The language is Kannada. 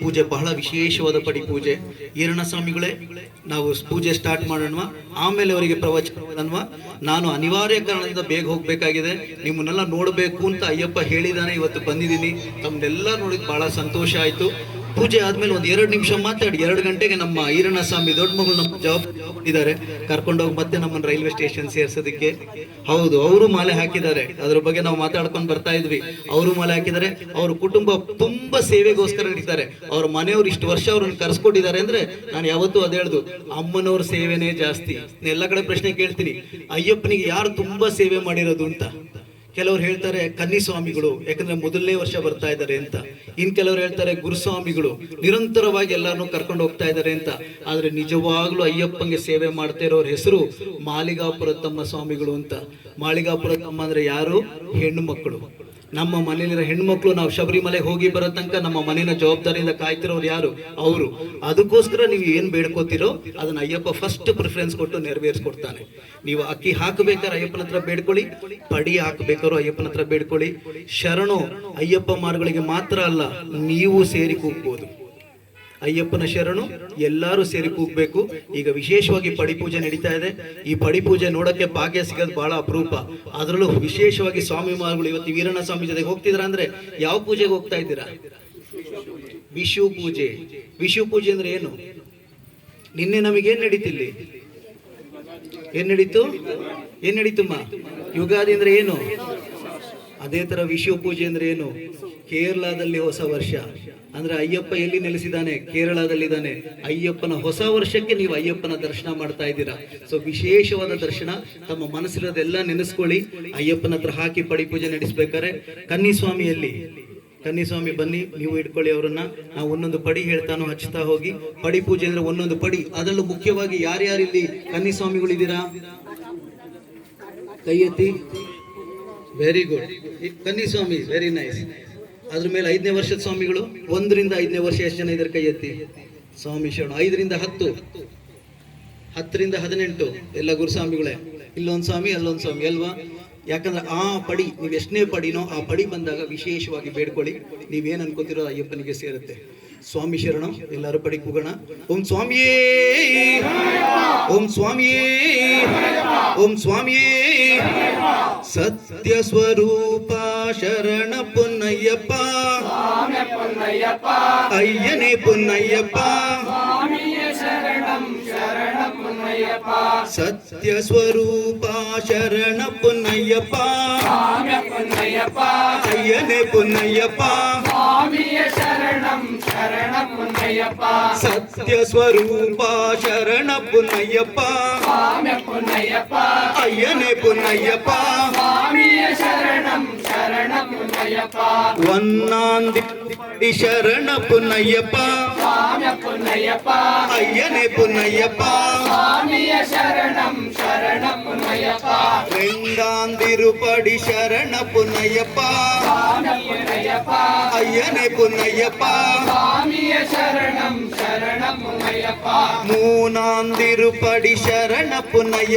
ಪೂಜೆ ಬಹಳ ವಿಶೇಷವಾದ ಪಡಿ ಪೂಜೆ ಈರಣ್ಣ ಸ್ವಾಮಿಗಳೇ, ನಾವು ಪೂಜೆ ಸ್ಟಾರ್ಟ್ ಮಾಡೋಣ ಆಮೇಲೆ ಅವರಿಗೆ ಪ್ರವಚನ ನಾನು ಅನಿವಾರ್ಯ ಕಾರಣದಿಂದ ಬೇಗ ಹೋಗ್ಬೇಕಾಗಿದೆ. ನಿಮ್ಮನ್ನೆಲ್ಲ ನೋಡಬೇಕು ಅಂತ ಅಯ್ಯಪ್ಪ ಹೇಳಿದಾನೆ, ಇವತ್ತು ಬಂದಿದ್ದೀನಿ. ತಮ್ಮನ್ನೆಲ್ಲ ನೋಡಿದ್ ಬಹಳ ಸಂತೋಷ ಆಯ್ತು. ಪೂಜೆ ಆದ್ಮೇಲೆ ಒಂದ್ ಎರಡು ನಿಮಿಷ ಮಾತಾಡಿ. ಎರಡು ಗಂಟೆಗೆ ನಮ್ಮ ಈರಣ್ಣ ಸ್ವಾಮಿ ದೊಡ್ಡ ಮಗಳು ನಮ್ಮ ಜವಾಬ್ದಾರಿ ಇದ್ದಾರೆ ಕರ್ಕೊಂಡೋಗಿ ಮತ್ತೆ ನಮ್ಮನ್ನ ರೈಲ್ವೆ ಸ್ಟೇಷನ್ ಸೇರ್ಸೋದಕ್ಕೆ. ಹೌದು, ಅವರು ಮಾಲೆ ಹಾಕಿದ್ದಾರೆ. ಅದ್ರ ಬಗ್ಗೆ ನಾವು ಮಾತಾಡ್ಕೊಂಡು ಬರ್ತಾ ಇದ್ವಿ. ಅವರು ಮಾಲೆ ಹಾಕಿದ್ದಾರೆ. ಅವ್ರ ಕುಟುಂಬ ತುಂಬಾ ಸೇವೆಗೋಸ್ಕರ ನಡೀತಾರೆ. ಅವ್ರ ಮನೆಯವರು ಇಷ್ಟು ವರ್ಷ ಅವ್ರನ್ನ ಕರ್ಸ್ಕೊಟ್ಟಿದ್ದಾರೆ ಅಂದ್ರೆ ನಾನು ಯಾವತ್ತೂ ಅದೇ ಹೇಳ್ದು, ಅಮ್ಮನವ್ರ ಸೇವೆನೇ ಜಾಸ್ತಿ. ಎಲ್ಲ ಕಡೆ ಪ್ರಶ್ನೆ ಕೇಳ್ತೀನಿ. ಅಯ್ಯಪ್ಪನಿಗೆ ಯಾರು ತುಂಬಾ ಸೇವೆ ಮಾಡಿರೋದು ಅಂತ? ಕೆಲವ್ರು ಹೇಳ್ತಾರೆ ಕನ್ನಿಸ್ವಾಮಿಗಳು, ಯಾಕಂದ್ರೆ ಮೊದಲನೇ ವರ್ಷ ಬರ್ತಾ ಇದ್ದಾರೆ ಅಂತ. ಇನ್ ಕೆಲವರು ಹೇಳ್ತಾರೆ ಗುರುಸ್ವಾಮಿಗಳು, ನಿರಂತರವಾಗಿ ಎಲ್ಲರನ್ನು ಕರ್ಕೊಂಡು ಹೋಗ್ತಾ ಇದ್ದಾರೆ ಅಂತ. ಆದ್ರೆ ನಿಜವಾಗ್ಲೂ ಅಯ್ಯಪ್ಪಂಗೆ ಸೇವೆ ಮಾಡ್ತಾ ಇರೋರ ಹೆಸರು ಮಾಲಿಗಾಪುರ ತಮ್ಮ ಸ್ವಾಮಿಗಳು ಅಂತ. ಮಾಳಿಗಾಪುರ ತಮ್ಮ ಅಂದ್ರೆ ಯಾರು? ಹೆಣ್ಣು ಮಕ್ಕಳು. ನಮ್ಮ ಮನೇಲಿರೋ ಹೆಣ್ಮಕ್ಳು ನಾವು ಶಬರಿಮಲೆಗೆ ಹೋಗಿ ಬರೋ ತನಕ ನಮ್ಮ ಮನೆಯ ಜವಾಬ್ದಾರಿಯಿಂದ ಕಾಯ್ತಿರೋರು ಯಾರು? ಅವರು. ಅದಕ್ಕೋಸ್ಕರ ನೀವು ಏನು ಬೇಡ್ಕೋತಿರೋ ಅದನ್ನ ಅಯ್ಯಪ್ಪ ಫಸ್ಟ್ ಪ್ರಿಫರೆನ್ಸ್ ಕೊಟ್ಟು ನೆರವೇರಿಸ್ಕೊಡ್ತಾನೆ. ನೀವು ಅಕ್ಕಿ ಹಾಕಬೇಕಾದ್ರೆ ಅಯ್ಯಪ್ಪನ ಹತ್ರ ಬೇಡ್ಕೊಳ್ಳಿ, ಪಡಿ ಹಾಕಬೇಕಾದ್ರೂ ಅಯ್ಯಪ್ಪನ ಹತ್ರ ಬೇಡ್ಕೊಳ್ಳಿ. ಶರಣು ಅಯ್ಯಪ್ಪ ಮಾರುಗಳಿಗೆ ಮಾತ್ರ ಅಲ್ಲ, ನೀವು ಸೇರಿ ಕೂಗ್ಬೋದು. ಅಯ್ಯಪ್ಪನ ಶರಣು, ಎಲ್ಲರೂ ಸೇರಿ ಕೂಗ್ಬೇಕು. ಈಗ ವಿಶೇಷವಾಗಿ ಪಡಿಪೂಜೆ ನಡೀತಾ ಇದೆ. ಈ ಪಡಿಪೂಜೆ ನೋಡಕ್ಕೆ ಭಾಗ್ಯ ಸಿಗೋದು ಬಹಳ ಅಪರೂಪ. ಅದರಲ್ಲೂ ವಿಶೇಷವಾಗಿ ಸ್ವಾಮಿ ಮಾರುಗಳು ಇವತ್ತು ವೀರಣ್ಣ ಸ್ವಾಮಿ ಜೊತೆಗೆ ಹೋಗ್ತಿದ್ರ ಅಂದ್ರೆ ಯಾವ ಪೂಜೆಗೆ ಹೋಗ್ತಾ ಇದ್ದೀರಾ? ವಿಶು ಪೂಜೆ. ವಿಶು ಪೂಜೆ ಅಂದ್ರೆ ಏನು? ನಿನ್ನೆ ನಮಗೇನ್ ನಡೀತಿಲ್ಲಿ ಏನ್ ನಡೀತು? ಏನ್ ನಡೀತಮ್ಮ ಯುಗಾದಿ ಅಂದ್ರೆ ಏನು? ಅದೇ ತರ ವಿಶ್ವ ಪೂಜೆ ಅಂದ್ರೆ ಏನು? ಕೇರಳದಲ್ಲಿ ಹೊಸ ವರ್ಷ. ಅಂದ್ರೆ ಅಯ್ಯಪ್ಪ ಎಲ್ಲಿ ನೆಲೆಸಿದ್ದಾನೆ? ಕೇರಳದಲ್ಲಿದ್ದಾನೆ. ಅಯ್ಯಪ್ಪನ ಹೊಸ ವರ್ಷಕ್ಕೆ ನೀವು ಅಯ್ಯಪ್ಪನ ದರ್ಶನ ಮಾಡ್ತಾ ಇದ್ದೀರಾ. ಸೊ ವಿಶೇಷವಾದ ದರ್ಶನ ತಮ್ಮ ಮನಸ್ಸಿರೋದೆಲ್ಲ ನೆನೆಸ್ಕೊಳ್ಳಿ. ಅಯ್ಯಪ್ಪನ ಹತ್ರ ಹಾಕಿ ಪಡಿ ಪೂಜೆ ನಡೆಸ್ಬೇಕಾರೆ ಕನ್ನಿಸ್ವಾಮಿಯಲ್ಲಿ. ಕನ್ನಿಸ್ವಾಮಿ ಬನ್ನಿ, ನೀವು ಇಟ್ಕೊಳ್ಳಿ ಅವರನ್ನ. ನಾವು ಒಂದೊಂದು ಪಡಿ ಹೇಳ್ತಾನು ಹಚ್ತಾ ಹೋಗಿ. ಪಡಿ ಪೂಜೆ ಅಂದ್ರೆ ಒಂದೊಂದು ಪಡಿ. ಅದರಲ್ಲೂ ಮುಖ್ಯವಾಗಿ ಯಾರ್ಯಾರಿಲ್ಲಿ ಕನ್ನಿಸ್ವಾಮಿಗಳಿದ್ದೀರಾ? ಕೈ ಎತ್ತಿ very good Kanniswami very nice ಅದ್ರ ಮೇಲೆ ಐದನೇ ವರ್ಷದ ಸ್ವಾಮಿಗಳು, ಒಂದರಿಂದ ಐದನೇ ವರ್ಷ ಎಷ್ಟು ಜನ ಇದ್ರ ಕೈ ಎತ್ತಿ? ಸ್ವಾಮಿ ಶರಣ, ಐದರಿಂದ ಹತ್ತು. ಹತ್ತರಿಂದ ಹದಿನೆಂಟು. ಎಲ್ಲ ಗುರುಸ್ವಾಮಿಗಳೇ, ಇಲ್ಲೊಂದು ಸ್ವಾಮಿ, ಅಲ್ಲೊಂದು ಸ್ವಾಮಿ, ಅಲ್ವಾ? ಯಾಕಂದ್ರೆ ಆ ಪಡಿ, ನೀವು ಎಷ್ಟನೇ ಪಡಿನೋ ಆ ಪಡಿ ಬಂದಾಗ ವಿಶೇಷವಾಗಿ ಬೇಡ್ಕೊಳ್ಳಿ. ನೀವೇನು ಅನ್ಕೋತಿರೋ ಅಯ್ಯಪ್ಪನಿಗೆ ಸೇರುತ್ತೆ. ಸ್ವಾಮಿ ಶರಣ, ಎಲ್ಲರೂ ಪಡಿ ಕೂಗೋಣ. ಓಂ ಸ್ವಾಮಿಯೇ ಓಂ ಸ್ವಾಮಿಯೇ ಓಂ ಸ್ವಾಮಿಯೇ. ಸತ್ಯ ಸ್ವರೂಪ ಶರಣ ಪುನ್ನಯ್ಯಪ್ಪ ಅಯ್ಯನೇ ಪುನ್ನಯ್ಯಪ್ಪ ಸತ್ಯ ಸ್ವರೂಪ ಶರಣ ಪುನ್ನಯ್ಯಪ್ಪ ಅಯ್ಯನೇ ಪುನ್ನಯ್ಯಪ್ಪ సత్యస్వరూప శరణ పున్నయ్యప్ప అయ్యనే పున్నయ్యప్ప వన్నాంది శరణ పున్నయ్యప్ప சுவாமி பொன்னையப்பா ஐயனே பொன்னையப்பா. சுவாமிய சரணம் சரணம் பொன்னையப்பா. ரெண்டாம் திருப்படி சரண பொன்னையப்பா. பொன்னையப்பா ஐயனே பொன்னையப்பா. சுவாமிய சரணம் சரணம் பொன்னையப்பா. மூணாம் திருப்படி சரண பொன்னையப்பா